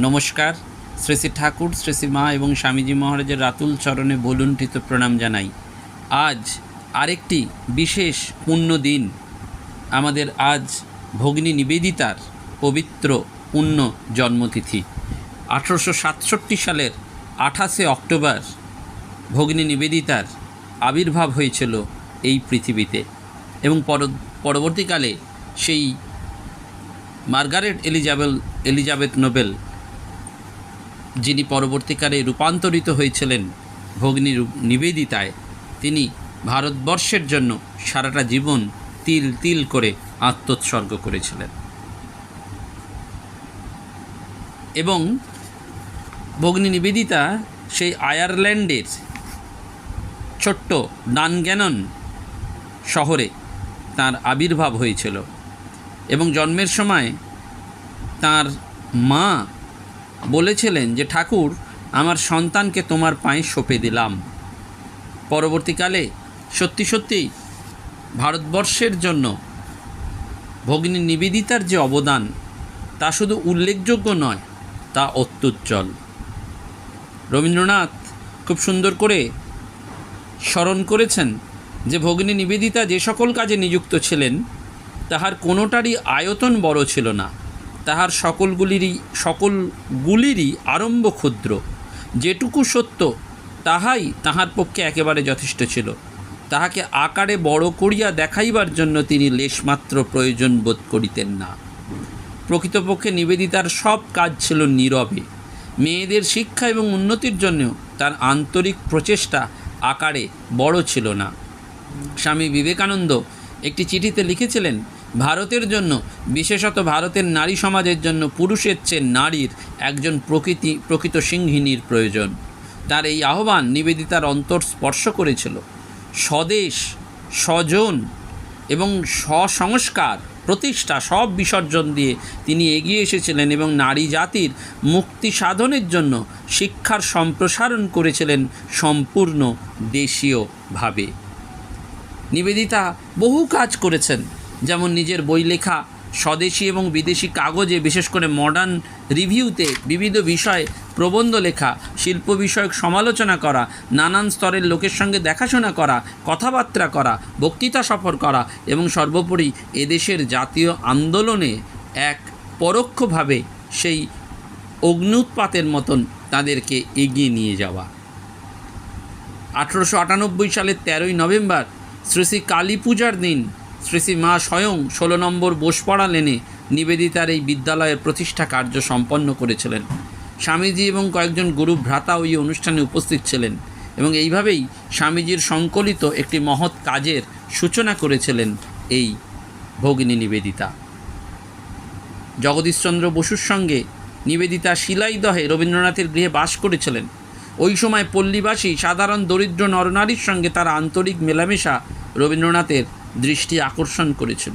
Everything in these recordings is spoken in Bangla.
নমস্কার। শ্রী শ্রী ঠাকুর, শ্রী শ্রী মা এবং স্বামীজি মহারাজের রাতুল চরণে বলুণ্ঠিত প্রণাম জানাই। আজ আরেকটি বিশেষ পুণ্য দিন। আমাদের আজ ভগ্নী নিবেদিতার পবিত্র পুণ্য জন্মতিথি। আঠারোশো সাতষট্টি সালের আঠাশে অক্টোবর ভগ্নী নিবেদিতার আবির্ভাব হয়েছিল এই পৃথিবীতে এবং পর- পরবর্তীকালে সেই মার্গারেট এলিজাবেল, এলিজাবেথ নোবেল যিনি পরবর্তীকালে রূপান্তরিত হয়েছিলেন ভগ্নী নিবেদিতায়, তিনি ভারতবর্ষের জন্য সারাটা জীবন তিল তিল করে আত্মোৎসর্গ করেছিলেন। এবং ভগ্নী নিবেদিতা সেই আয়ারল্যান্ডের ছোট্ট ডানগ্যানন শহরে তার আবির্ভাব হয়েছিল এবং জন্মের সময় তার মা বলেছিলেন যে, ঠাকুর, আমার সন্তানকে তোমার পায়ে সঁপে দিলাম। পরবর্তীকালে সত্যি সত্যি ভারতবর্ষের জন্য ভগ্নী নিবেদিতার যে অবদান, তা শুধু উল্লেখযোগ্য নয়, তা অত্যুজ্জ্বল। রবীন্দ্রনাথ খুব সুন্দর করে স্মরণ করেছেন যে, ভগ্নী নিবেদিতা যে সকল কাজে নিযুক্ত ছিলেন, তাহার কোনোটারই আয়তন বড় ছিল না। তাহার সকলগুলিরই সকলগুলিরই আরম্ভ ক্ষুদ্র। যেটুকু সত্য, তাহাই তাহার পক্ষে একেবারে যথেষ্ট ছিল। তাহাকে আকারে বড় করিয়া দেখাইবার জন্য তিনি লেশমাত্র প্রয়োজন বোধ করিতেন না। প্রকৃতপক্ষে নিবেদিতার সব কাজ ছিল নীরবে। মেয়েদের শিক্ষা এবং উন্নতির জন্যও তার আন্তরিক প্রচেষ্টা আকারে বড় ছিল না। স্বামী বিবেকানন্দ একটি চিঠিতে লিখেছিলেন ভারতের জন্য, বিশেষত ভারতের নারী সমাজের জন্য পুরুষের চেয়ে নারীর একজন প্রকৃতি, প্রকৃত সিংহিনীর প্রয়োজন। তার এই আহ্বান নিবেদিতার অন্তর স্পর্শ করেছিল। স্বদেশ, স্বজন এবং স্বসংস্কার, প্রতিষ্ঠা সব বিসর্জন দিয়ে তিনি এগিয়ে এসেছিলেন এবং নারী জাতির মুক্তি সাধনের জন্য শিক্ষার সম্প্রসারণ করেছিলেন সম্পূর্ণ দেশীয়ভাবে। নিবেদিতা বহু কাজ করেছেন। যেমন নিজের বই লেখা, স্বদেশি এবং বিদেশি কাগজে, বিশেষ করে মডার্ন রিভিউতে বিবিধ বিষয়ে, প্রবন্ধ লেখা, শিল্প বিষয়ক সমালোচনা করা, নানান স্তরের লোকের সঙ্গে দেখাশোনা করা, কথাবার্তা করা, বক্তৃতা সফর করা এবং সর্বোপরি এদেশের জাতীয় আন্দোলনে এক পরোক্ষভাবে সেই অগ্নুৎপাতের মতন তাদেরকে এগিয়ে নিয়ে যাওয়া। আঠেরোশো আটানব্বই সালের তেরোই নভেম্বর শ্রী শ্রী কালী পূজার দিন শ্রী শ্রী মা স্বয়ং ষোলো নম্বর বোসপাড়া লেনে নিবেদিতার এই বিদ্যালয়ের প্রতিষ্ঠা কার্য সম্পন্ন করেছিলেন। স্বামীজি এবং কয়েকজন গুরু ভ্রাতা ওই অনুষ্ঠানে উপস্থিত ছিলেন এবং এইভাবেই স্বামীজির সংকলিত একটি মহৎ কাজের সূচনা করেছিলেন এই ভগিনী নিবেদিতা। জগদীশচন্দ্র বসুর সঙ্গে নিবেদিতা শিলাইদহে রবীন্দ্রনাথের গৃহে বাস করেছিলেন। ওই সময় পল্লীবাসী সাধারণ দরিদ্র নরনারীর সঙ্গে তার আন্তরিক মেলামেশা রবীন্দ্রনাথের দৃষ্টি আকর্ষণ করেছিল।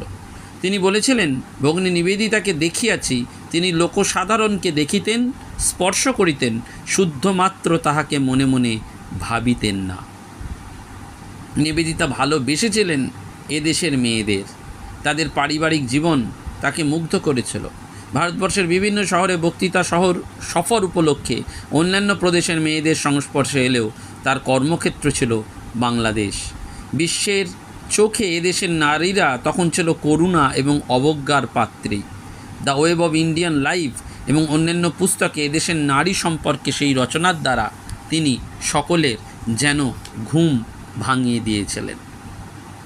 তিনি বলেছিলেন, ভগ্নী নিবেদিতাকে দেখিয়াছি, তিনি লোকসাধারণকে দেখিতেন, স্পর্শ করিতেন, শুদ্ধমাত্র তাহাকে মনে মনে ভাবিতেন না। নিবেদিতা ভালোবেসেছিলেন এদেশের মেয়েদের। তাদের পারিবারিক জীবন তাকে মুগ্ধ করেছিল। ভারতবর্ষের বিভিন্ন শহরে বক্তৃতা শহর সফর উপলক্ষে অন্যান্য প্রদেশের মেয়েদের সংস্পর্শে এলেও তার কর্মক্ষেত্র ছিল বাংলাদেশ। বিশ্বের চোখে এদেশের নারীরা তখন ছিল করুণা এবং অবজ্ঞার পাত্রী। The web of Indian life এবং অন্যান্য পুস্তকে এদেশের নারী সম্পর্কে সেই রচনার দ্বারা তিনি সকলের যেন ঘুম ভাঙিয়ে দিয়েছিলেন।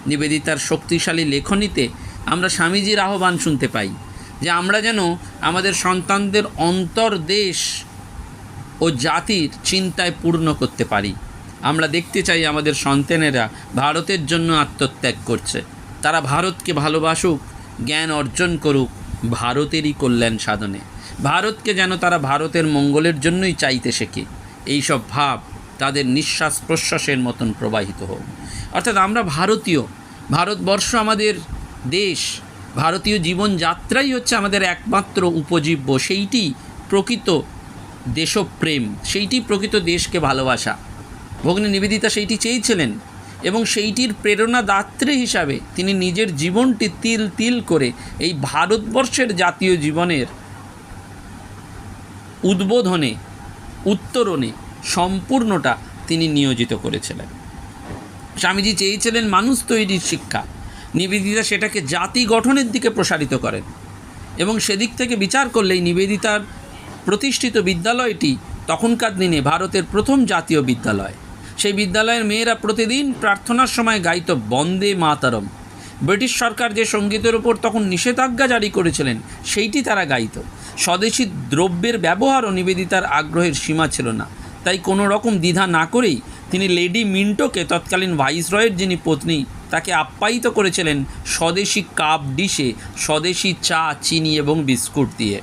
নিবেদিতার শক্তিশালী লেখনীতে আমরা স্বামীজির আহ্বান শুনতে পাই যে আমরা যেন আমাদের সন্তানদের অন্তর্দেশ ও জাতির চিন্তায় পূর্ণ করতে পারি। আমরা দেখতে চাই আমাদের সন্তানেরা ভারতের জন্য আত্মত্যাগ করছে। তারা ভারতকে ভালোবাসুক, জ্ঞান অর্জন করুক, ভারতেরই কল্যাণ সাধনে। ভারতকে যেন তারা ভারতের মঙ্গলের জন্যই চাইতে শেখে। এইসব ভাব তাদের নিঃশ্বাস প্রশ্বাসের মতন প্রবাহিত হোক। অর্থাৎ আমরা ভারতীয়, ভারতবর্ষ আমাদের দেশ, ভারতীয় জীবনযাত্রাই হচ্ছে আমাদের একমাত্র উপজীব্য। সেইটি প্রকৃত দেশপ্রেম, সেইটি প্রকৃত দেশকে ভালোবাসা। ভগ্নী নিবেদিতা সেইটি চেয়েছিলেন এবং সেইটির প্রেরণাদাত্রী হিসাবে তিনি নিজের জীবনটি তিল তিল করে এই ভারতবর্ষের জাতীয় জীবনের উদ্বোধনে, উত্তরণে সম্পূর্ণটা তিনি নিয়োজিত করেছিলেন। স্বামীজি চেয়েছিলেন মানুষ তৈরির শিক্ষা। নিবেদিতা সেটাকে জাতি গঠনের দিকে প্রসারিত করেন এবং সেদিক থেকে বিচার করলেই নিবেদিতার প্রতিষ্ঠিত বিদ্যালয়টি তখনকার দিনে ভারতের প্রথম জাতীয় বিদ্যালয়। সেই বিদ্যালয়ের মেয়েরা প্রতিদিন প্রার্থনার সময় গাইত বন্দে মাতারম। ব্রিটিশ সরকার যে সঙ্গীতের ওপর তখন নিষেধাজ্ঞা জারি করেছিলেন, সেইটি তারা গাইত। স্বদেশি দ্রব্যের ব্যবহারও নিবেদিতার আগ্রহের সীমা ছিল না। তাই কোনো রকম দ্বিধা না করেই তিনি লেডি মিন্টোকে তৎকালীন ভাইসরয়ের যিনি পত্নী, তাকে আপ্যায়িত করেছিলেন স্বদেশি কাপ ডিশে, স্বদেশি চা, চিনি এবং বিস্কুট দিয়ে।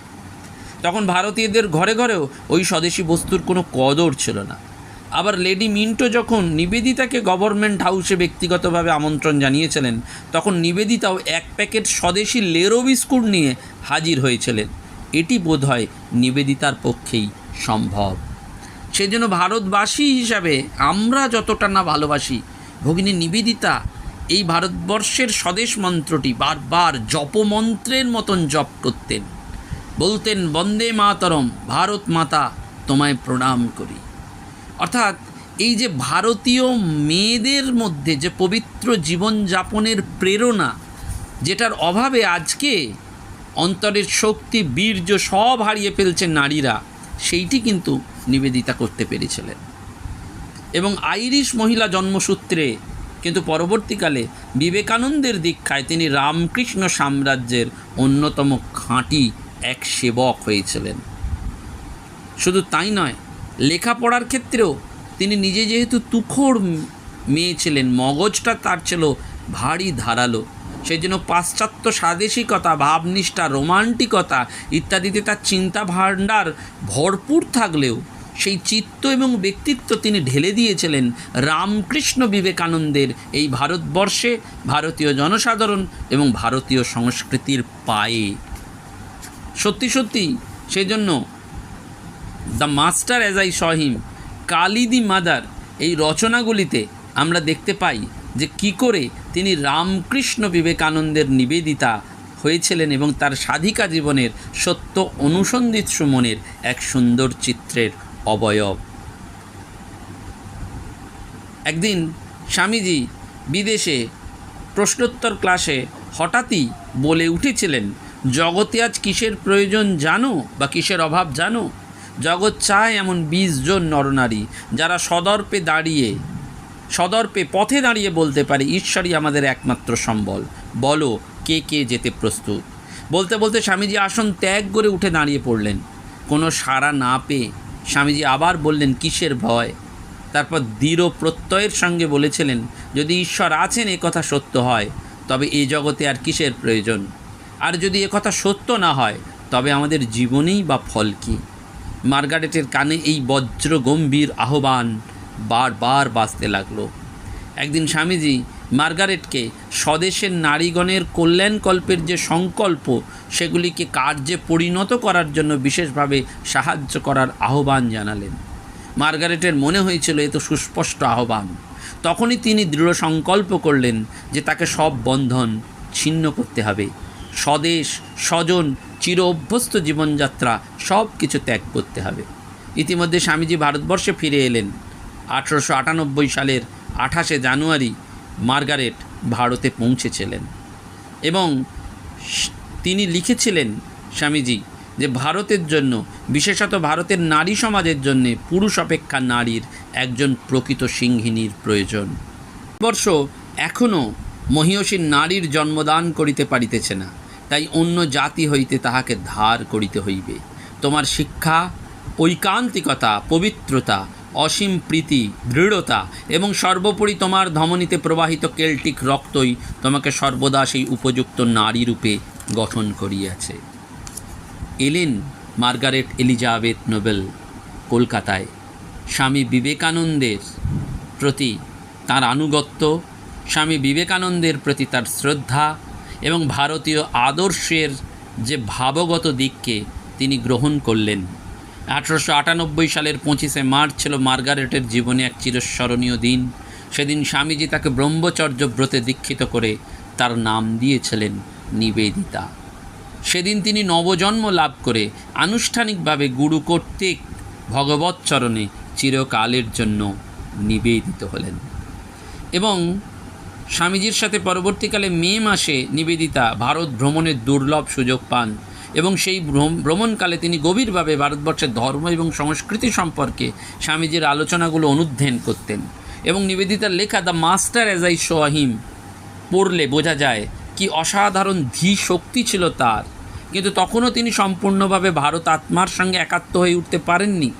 তখন ভারতীয়দের ঘরে ঘরেও ওই স্বদেশি বস্তুর কোনো কদর ছিল না। আবার লেডি মিন্টো যখন নিবেদিতাকে গভর্নমেন্ট হাউসে ব্যক্তিগতভাবে আমন্ত্রণ জানিয়েছিলেন, তখন নিবেদিতাও এক প্যাকেট স্বদেশি লেরো বিস্কুট নিয়ে হাজির হয়েছিলেন। এটি বোধহয় নিবেদিতার পক্ষেই সম্ভব। সেজন্য ভারতবাসী হিসাবে আমরা যতটা না ভালোবাসি, ভগিনী নিবেদিতা, এই ভারতবর্ষের স্বদেশ মন্ত্রটি বারবার জপমন্ত্রের মতন জপ করতেন। বলতেন, বন্দে মাতরম, ভারত মাতা, তোমায় প্রণাম করি। অর্থাৎ এই যে ভারতীয় মেয়েদের মধ্যে যে পবিত্র জীবনযাপনের প্রেরণা, যেটার অভাবে আজকে অন্তরের শক্তি, বীর্য সব হারিয়ে ফেলছে নারীরা, সেইটি কিন্তু নিবেদিতা করতে পেরেছিলেন। এবং আইরিশ মহিলা জন্মসূত্রে কিন্তু পরবর্তীকালে বিবেকানন্দের দীক্ষায় তিনি রামকৃষ্ণ সাম্রাজ্যের অন্যতম খাঁটি এক সেবক হয়েছিলেন। শুধু তাই নয় লেখাপড়ার ক্ষেত্রেও তিনি নিজে যেহেতু তুখোড় মেয়ে ছিলেন, মগজটা তার ছিল ভারী ধারালো। সেই জন্য পাশ্চাত্য স্বাদেশিকতা, ভাবনিষ্ঠা, রোমান্টিকতা ইত্যাদিতে তার চিন্তা ভাণ্ডার ভরপুর থাকলেও সেই চিত্ত এবং ব্যক্তিত্ব তিনি ঢেলে দিয়েছিলেন রামকৃষ্ণ বিবেকানন্দের এই ভারতবর্ষে ভারতীয় জনসাধারণ এবং ভারতীয় সংস্কৃতির পায়ে। সত্যি সত্যি সেজন্য the master as I saw him Kali the mother এই রচনাগুলিতে আমরা দেখতে পাই যে কি করে তিনি রামকৃষ্ণ বিবেকানন্দের নিবেদিতা হয়েছিলেন এবং তার সাধিকা জীবনের সত্য অনুসন্ধিত সুমনের এক সুন্দর চিত্রের অবয়ব। একদিন স্বামীজি বিদেশে প্রশ্নোত্তর ক্লাসে হঠাৎই বলে উঠেছিলেন, জগতে আজ কিসের প্রয়োজন জানো বা কিসের অভাব জানো? জগৎ চায় এমন বিশ জন নরনারী, যারা সদর্পে দাঁড়িয়ে, সদর্পে পথে দাঁড়িয়ে বলতে পারে, ঈশ্বরই আমাদের একমাত্র সম্বল। বলো, কে কে যেতে প্রস্তুত? বলতে বলতে স্বামীজি আসন ত্যাগ করে উঠে দাঁড়িয়ে পড়লেন। কোনো সাড়া না পেয়ে স্বামীজি আবার বললেন, কিসের ভয়? তারপর দৃঢ় প্রত্যয়ের সঙ্গে বলেছিলেন, যদি ঈশ্বর আছেন, এ কথা সত্য হয়, তবে এই জগতে আর কিসের প্রয়োজন? আর যদি এ কথা সত্য না হয়, তবে আমাদের জীবনেই বা ফল কী? মার্গারেটের কানে এই বজ্র গম্ভীর আহ্বান বারবার বাজতে লাগল। একদিন স্বামীজি মার্গারেটকে স্বদেশের নারীগণের কল্যাণকল্পের যে সংকল্প, সেগুলিকে কার্যে পরিণত করার জন্য বিশেষভাবে সাহায্য করার আহ্বান জানালেন। মার্গারেটের মনে হয়েছিল এ তো সুস্পষ্ট আহ্বান। তখনই তিনি দৃঢ় সংকল্প করলেন যে তাকে সব বন্ধন ছিন্ন করতে হবে। স্বদেশ, স্বজন, চির অভ্যস্ত জীবনযাত্রা, সব কিছু ত্যাগ করতে হবে। ইতিমধ্যে স্বামীজি ভারতবর্ষে ফিরে এলেন। আঠেরোশো আটানব্বই সালের আঠাশে জানুয়ারি মার্গারেট ভারতে পৌঁছেছিলেন। এবং তিনি লিখেছিলেন স্বামীজি যে, ভারতের জন্য, বিশেষত ভারতের নারী সমাজের জন্যে পুরুষ অপেক্ষা নারীর একজন প্রকৃত সিংহিনীর প্রয়োজন। বর্ষ এখনও মহিষীর নারীর জন্মদান করিতে পারিতেছে না। তাই অন্য জাতি হইতে তাহাকে ধার করিতে হইবে। তোমার শিক্ষা, ঐকান্তিকতা, পবিত্রতা, অসীম প্রীতি, দৃঢ়তা এবং সর্বোপরি তোমার ধমনীতে প্রবাহিত কেল্টিক রক্তই তোমাকে সর্বদা সেই উপযুক্ত নারী রূপে গঠন করিয়াছে। এলেন মার্গারেট এলিজাবেথ নোবেল, কলকাতায়। স্বামী বিবেকানন্দের প্রতি তার আনুগত্য, স্বামী বিবেকানন্দের প্রতি তার শ্রদ্ধা এবং ভারতীয় আদর্শের যে ভাবগত দিককে তিনি গ্রহণ করলেন। আঠারোশো আটানব্বই সালের পঁচিশে মার্চ ছিল মার্গারেটের জীবনে এক চিরস্মরণীয় দিন। সেদিন স্বামীজি তাকে ব্রহ্মচর্য ব্রতে দীক্ষিত করে তার নাম দিয়েছিলেন নিবেদিতা। সেদিন তিনি নবজন্ম লাভ করে আনুষ্ঠানিকভাবে গুরু কর্তৃক ভগবত চরণে চিরকালের জন্য নিবেদিত হলেন। এবং স্বামীজির সাথে পরবর্তীকালে মে মাসে নিবেদিতা ভারত ভ্রমণের দুর্লভ সুযোগ পান এবং সেই ভ্রমণকালে তিনি গভীরভাবে ভারতবর্ষের ধর্ম এবং সংস্কৃতি সম্পর্কে স্বামীজির আলোচনাগুলো অনুধ্যান করতেন এবং নিবেদিতার লেখা the master as I saw him পড়লে বোঝা যায় কি অসাধারণ ধী শক্তি ছিল তার। কিন্তু তখনও তিনি সম্পূর্ণভাবে ভারত আত্মার সঙ্গে একাত্ম হয়ে উঠতে পারেননি।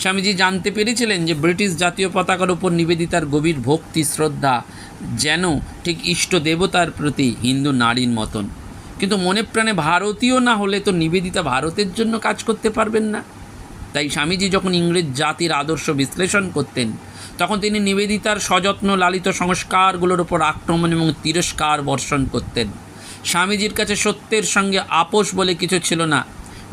স্বামীজি জানতে পেরেছিলেন যে ব্রিটিশ জাতীয় পতাকার উপর নিবেদিতার গভীর ভক্তি, শ্রদ্ধা, যেন ঠিক ইষ্ট দেবতার প্রতি হিন্দু নারীর মতন। কিন্তু মনে প্রাণে ভারতীয় না হলে তো নিবেদিতা ভারতের জন্য কাজ করতে পারবেন না। তাই স্বামীজি যখন ইংরেজ জাতির আদর্শ বিশ্লেষণ করতেন, তখন তিনি নিবেদিতার সযত্ন লালিত সংস্কারগুলোর ওপর আক্রমণ এবং তিরস্কার বর্ষণ করতেন। স্বামীজির কাছে সত্যের সঙ্গে আপোষ বলে কিছু ছিল না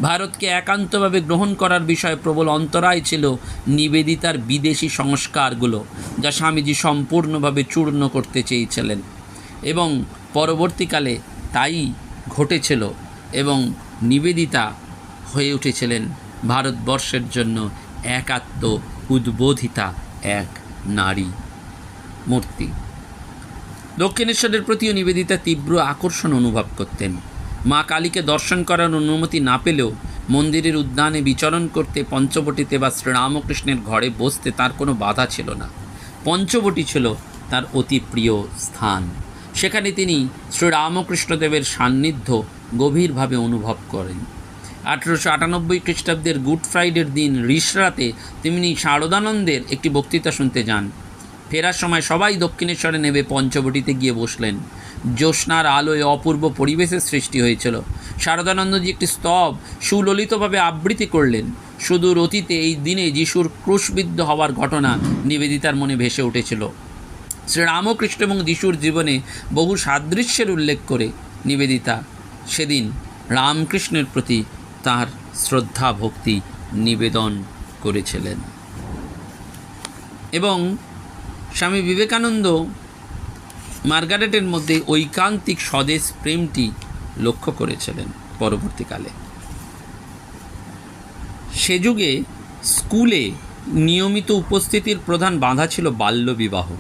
ভারতকে একান্তভাবে গ্রহণ করার বিষয়ে প্রবল অন্তরায় ছিল নিবেদিতার বিদেশি সংস্কারগুলো, যা স্বামীজি সম্পূর্ণভাবে চূর্ণ করতে চেয়েছিলেন। এবং পরবর্তীকালে তাই ঘটেছিল এবং নিবেদিতা হয়ে উঠেছিলেন ভারতবর্ষের জন্য একাত্ম উদ্বোধিতা এক নারী মূর্তি। দক্ষিণেশ্বরের প্রতিও নিবেদিতা তীব্র আকর্ষণ অনুভব করতেন। মা কালীকে দর্শন করার অনুমতি না পেলেও মন্দিরের উদ্যানে বিচরণ করতে পঞ্চবটিতে বা শ্রীরামকৃষ্ণের ঘরে বসতে তার কোনো বাধা ছিল না। পঞ্চবটি ছিল তার অতি প্রিয় স্থান। সেখানে তিনি শ্রীরামকৃষ্ণদেবের সান্নিধ্য গভীরভাবে অনুভব করেন। আঠেরোশো আটানব্বই খ্রিস্টাব্দের গুড ফ্রাইডের দিন রিসরাতে তিনি শারদানন্দের একটি বক্তৃতা শুনতে যান। ফেরার সময় সবাই দক্ষিণেশ্বরে নেবে পঞ্চবটিতে গিয়ে বসলেন। জ্যোৎস্নার আলোয় অপূর্ব পরিবেশের সৃষ্টি হয়েছিল। শারদানন্দজি একটি স্তব সুললিতভাবে আবৃত্তি করলেন। সুদূর অতীতে এই দিনে যিশুর ক্রুশবিদ্ধ হওয়ার ঘটনা নিবেদিতার মনে ভেসে উঠেছিল। শ্রীরামকৃষ্ণ এবং যিশুর জীবনে বহু সাদৃশ্যের উল্লেখ করে নিবেদিতা সেদিন রামকৃষ্ণের প্রতি তার শ্রদ্ধা ভক্তি নিবেদন করেছিলেন। এবং স্বামী বিবেকানন্দ মার্গারেটের মধ্যে ঐকান্তিক স্বদেশ প্রেমটি লক্ষ্য করেছিলেন পরবর্তীকালে। সে যুগে স্কুলে নিয়মিত উপস্থিতির প্রধান বাধা ছিল বাল্যবিবাহ।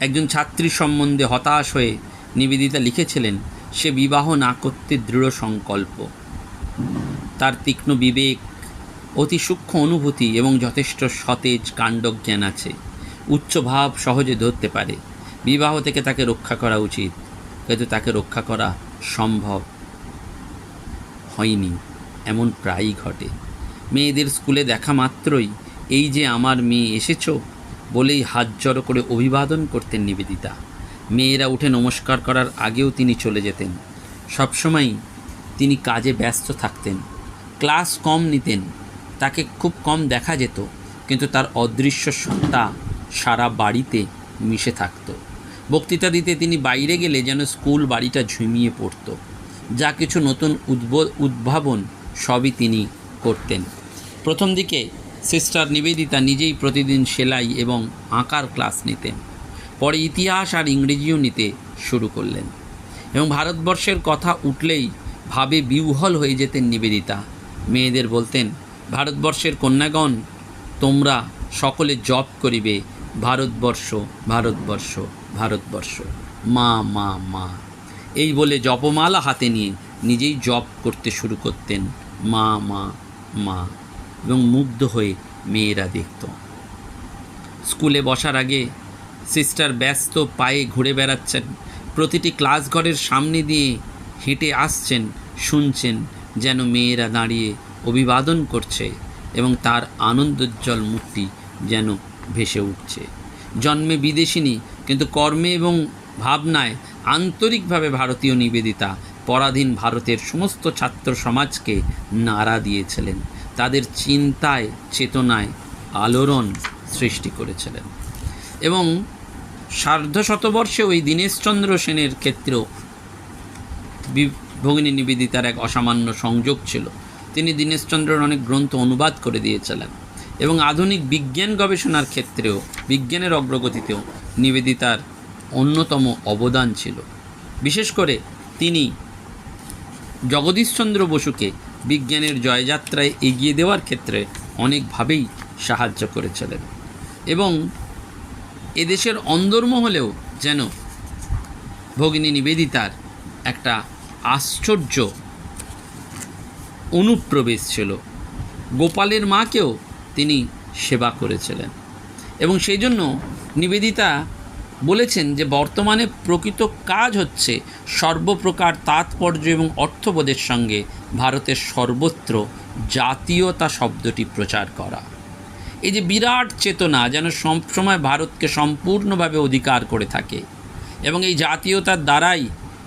একজন ছাত্রী সম্বন্ধে হতাশ হয়ে নিবেদিতা লিখেছিলেন, সে বিবাহ না করতে দৃঢ় সংকল্প। তার তীক্ষ্ণ বিবেক, অতি সূক্ষ্ম অনুভূতি এবং যথেষ্ট সতেজ কাণ্ডজ্ঞান আছে। উচ্চ ভাব সহজে ধরতে পারে। বিবাহ থেকে তাকে রক্ষা করা উচিত, কিন্তু তাকে রক্ষা করা সম্ভব হয়নি, এমন প্রায়ই ঘটে। মেয়েদের স্কুলে দেখা মাত্রই, এই যে আমার মেয়ে এসেছ? বলেই হাত জড়ো করে অভিবাদন করতেন নিবেদিতা। মেয়েরা উঠে নমস্কার করার আগেও তিনি চলে যেতেন। সবসময় তিনি কাজে ব্যস্ত থাকতেন। ক্লাস কম নিতেন, তাকে খুব কম দেখা যেত, কিন্তু তার অদৃশ্য সত্তা সারা বাড়িতে মিশে থাকত। বক্তৃতা দিতে তিনি বাইরে গেলে যেন স্কুল বাড়িটা ঝুমিয়ে পড়ত। যা কিছু নতুন উদ্ভ উদ্ভাবন সবই তিনি করতেন। প্রথম দিকে সিস্টার নিবেদিতা নিজেই প্রতিদিন সেলাই এবং আঁকার ক্লাস নিতেন। পরে ইতিহাস আর ইংরেজিও নিতে শুরু করলেন। এবং ভারতবর্ষের কথা উঠলেই ভাবে বিহ্বল হয়ে যেতেন নিবেদিতা। মেয়েদের বলতেন, ভারতবর্ষের কন্যাগণ, তোমরা সকলে জব করিবে ভারতবর্ষ ভারতবর্ষ ভারতবর্ষ। মা মা মা। এই বলে জপমালা হাতে নিয়ে নিজেই জপ করতে শুরু করতেন মা মা মা এবং মুগ্ধ হয়ে মেয়েরা দেখত। স্কুলে বসার আগে সিস্টার ব্যস্ত পায়ে ঘুরে বেড়াচ্ছেন। প্রতিটি ক্লাস ঘরের সামনে দিয়ে হেঁটে আসছেন, শুনছেন যেন মেয়েরা দাঁড়িয়ে অভিবাদন করছে এবং তার আনন্দোজ্জ্বল মুখটি যেন ভেসে উঠছে। জন্মে বিদেশিনী, কিন্তু কর্মে এবং ভাবনায় আন্তরিকভাবে ভারতীয় নিবেদিতা, পরাধীন ভারতের সমস্ত ছাত্র সমাজকে নাড়া দিয়েছিলেন। তাদের চিন্তায়, চেতনায় আলোড়ন সৃষ্টি করেছিলেন। এবং সার্ধ শতবর্ষে ওই দীনেশচন্দ্র সেনের ক্ষেত্রেও ভগিনী নিবেদিতার এক অসামান্য সংযোগ ছিল। তিনি দীনেশচন্দ্রের অনেক গ্রন্থ অনুবাদ করে দিয়েছিলেন। এবং আধুনিক বিজ্ঞান গবেষণার ক্ষেত্রেও, বিজ্ঞানের অগ্রগতিতেও নিবেদিতার অন্যতম অবদান ছিল। বিশেষ করে তিনি জগদীশচন্দ্র বসুকে বিজ্ঞানের জয়যাত্রায় এগিয়ে দেওয়ার ক্ষেত্রে অনেকভাবেই সাহায্য করেছিলেন এবং এদেশের অন্দরমহলেও যেন ভগিনী নিবেদিতার একটা আশ্চর্য অনুপ্রবেশ ছিল। গোপালের মাকেও তিনি সেবা করেছিলেন। এবং সেই জন্য নিবেদিতা বলেছেন যে, বর্তমানে প্রকৃত কাজ হচ্ছে সর্বপ্রকার তাৎপর্য এবং অর্থবোধের সঙ্গে ভারতের সর্বত্র জাতীয়তা শব্দটি প্রচার করা। এই যে বিরাট চেতনা যেন সবসময় ভারতকে সম্পূর্ণভাবে অধিকার করে থাকে এবং এই জাতীয়তার দ্বারাই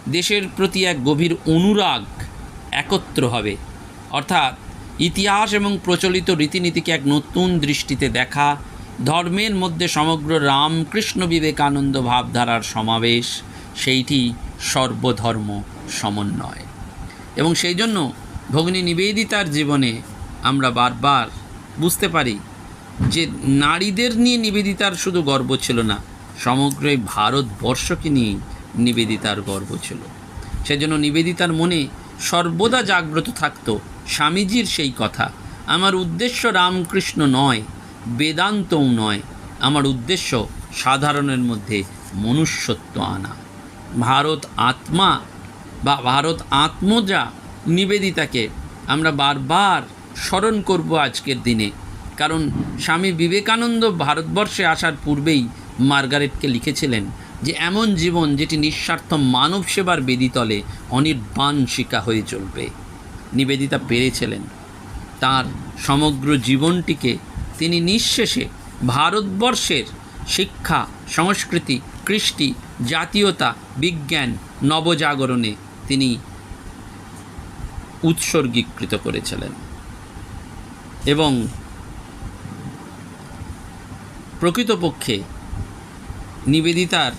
দেশের প্রতি এক গভীর অনুরাগ একত্র হবে। অর্থাৎ ইতিহাস এবং প্রচলিত রীতিনীতিকে এক নতুন দৃষ্টিতে দেখা, ধর্মের মধ্যে সমগ্র রামকৃষ্ণ বিবেকানন্দ ভাবধারার সমাবেশ, সেইটি সর্বধর্ম সমন্বয়। এবং সেই জন্য ভগ্নী নিবেদিতার জীবনে আমরা বারবার বুঝতে পারি যে নারীদের নিয়ে নিবেদিতার শুধু গর্ব ছিল না, সমগ্র এই ভারতবর্ষকে নিয়ে নিবেদিতার গর্ব ছিল। সেজন্য নিবেদিতার মনে সর্বদা জাগ্রত থাকতো স্বামীজির সেই কথা। আমার উদ্দেশ্য রামকৃষ্ণ নয়, বেদান্তও নয়। আমার উদ্দেশ্য সাধারণের মধ্যে মনুষ্যত্ব আনা। ভারত আত্মা বা ভারত আত্মজা নিবেদিতাকে আমরা বারবার স্মরণ করব আজকের দিনে। কারণ স্বামী বিবেকানন্দ ভারতবর্ষে আসার পূর্বেই মার্গারেটকে লিখেছিলেন যে, এমন জীবন যেটি নিঃস্বার্থ মানব সেবার বেদিতলে অনির্বাণ শিকা হয়ে চলবে। নিবেদিতা পেরেছিলেন। তার সমগ্র জীবনটিকে তিনি নিঃশেষে ভারতবর্ষের শিক্ষা, সংস্কৃতি, কৃষ্টি, জাতীয়তা, বিজ্ঞান, নবজাগরণে তিনি উৎসর্গীকৃত করেছিলেন এবং প্রকৃতপক্ষে নিবেদিতার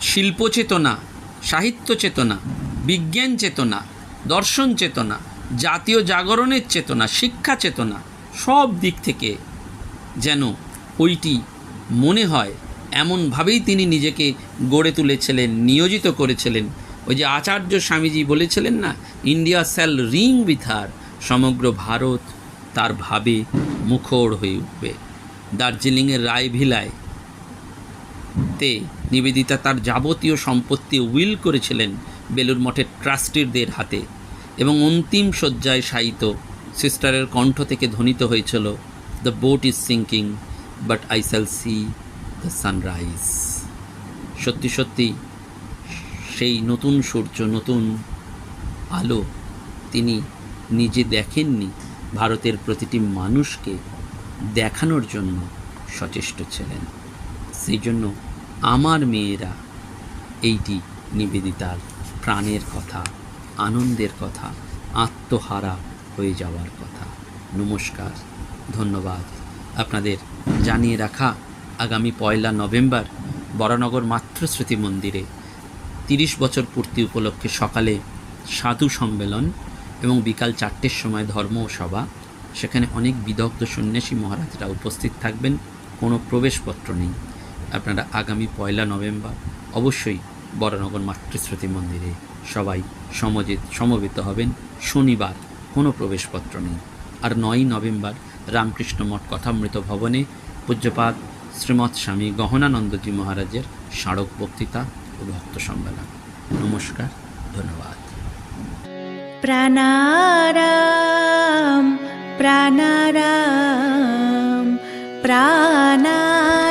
শিল্প চেতনা সাহিত্য চেতনা, বিজ্ঞান চেতনা দর্শন চেতনা, জাতীয় জাগরণের চেতনা, শিক্ষা চেতনা, সব দিক থেকে যেন ওইটি মনে হয়, এমনভাবেই তিনি নিজেকে গড়ে তুলেছিলেন, নিয়োজিত করেছিলেন। ওই যে আচার্য স্বামীজি বলেছিলেন না, ইন্ডিয়া স্যাল রিং হার, সমগ্র ভারত তার ভাবে মুখর হয়ে উঠবে। দার্জিলিংয়ের রায়ভিলায় তে নিবেদিতা তার যাবতীয় সম্পত্তি উইল করেছিলেন বেলুর মঠের ট্রাস্টিরদের হাতে। এবং অন্তিম শয্যায় শায়িত সিস্টারের কণ্ঠ থেকে ধ্বনিত হয়েছিল the boat is sinking but I shall see the sunrise সত্যি সত্যি, সেই নতুন সূর্য, নতুন আলো তিনি নিজে দেখেননি, ভারতের প্রতিটি মানুষকে দেখানোর জন্য সচেষ্ট ছিলেন। সেই জন্য আমার মেয়েরা এইটি নিবেদিতার প্রাণের কথা আনন্দের কথা, আত্মহারা হয়ে যাওয়ার কথা। নমস্কার, ধন্যবাদ। আপনাদের জানিয়ে রাখা আগামী পয়লা নভেম্বর বরানগর মাতৃস্মৃতি মন্দিরে তিরিশ বছর পূর্তি উপলক্ষে সকালে সাধু সম্মেলন এবং বিকাল চারটের সময় ধর্ম সভা সেখানে অনেক বিদগ্ধ সন্ন্যাসী মহারাজরা উপস্থিত থাকবেন, কোনো প্রবেশপত্র নেই। আপনারা আগামী পয়লা নভেম্বর অবশ্যই বরানগর মাতৃস্মৃতি মন্দিরে সবাই সমজিত সমবেত হবেন। শনিবার কোনো প্রবেশপত্র নেই। আর নয়ই নভেম্বর রামকৃষ্ণ মঠ কথামৃত ভবনে পূজ্যপাত শ্রীমৎ স্বামী গহনানন্দজি মহারাজের স্মারক বক্তৃতা ও ভক্ত সম্মেলন। নমস্কার, ধন্যবাদ। প্রাণারাম প্রাণারাম প্রাণারাম।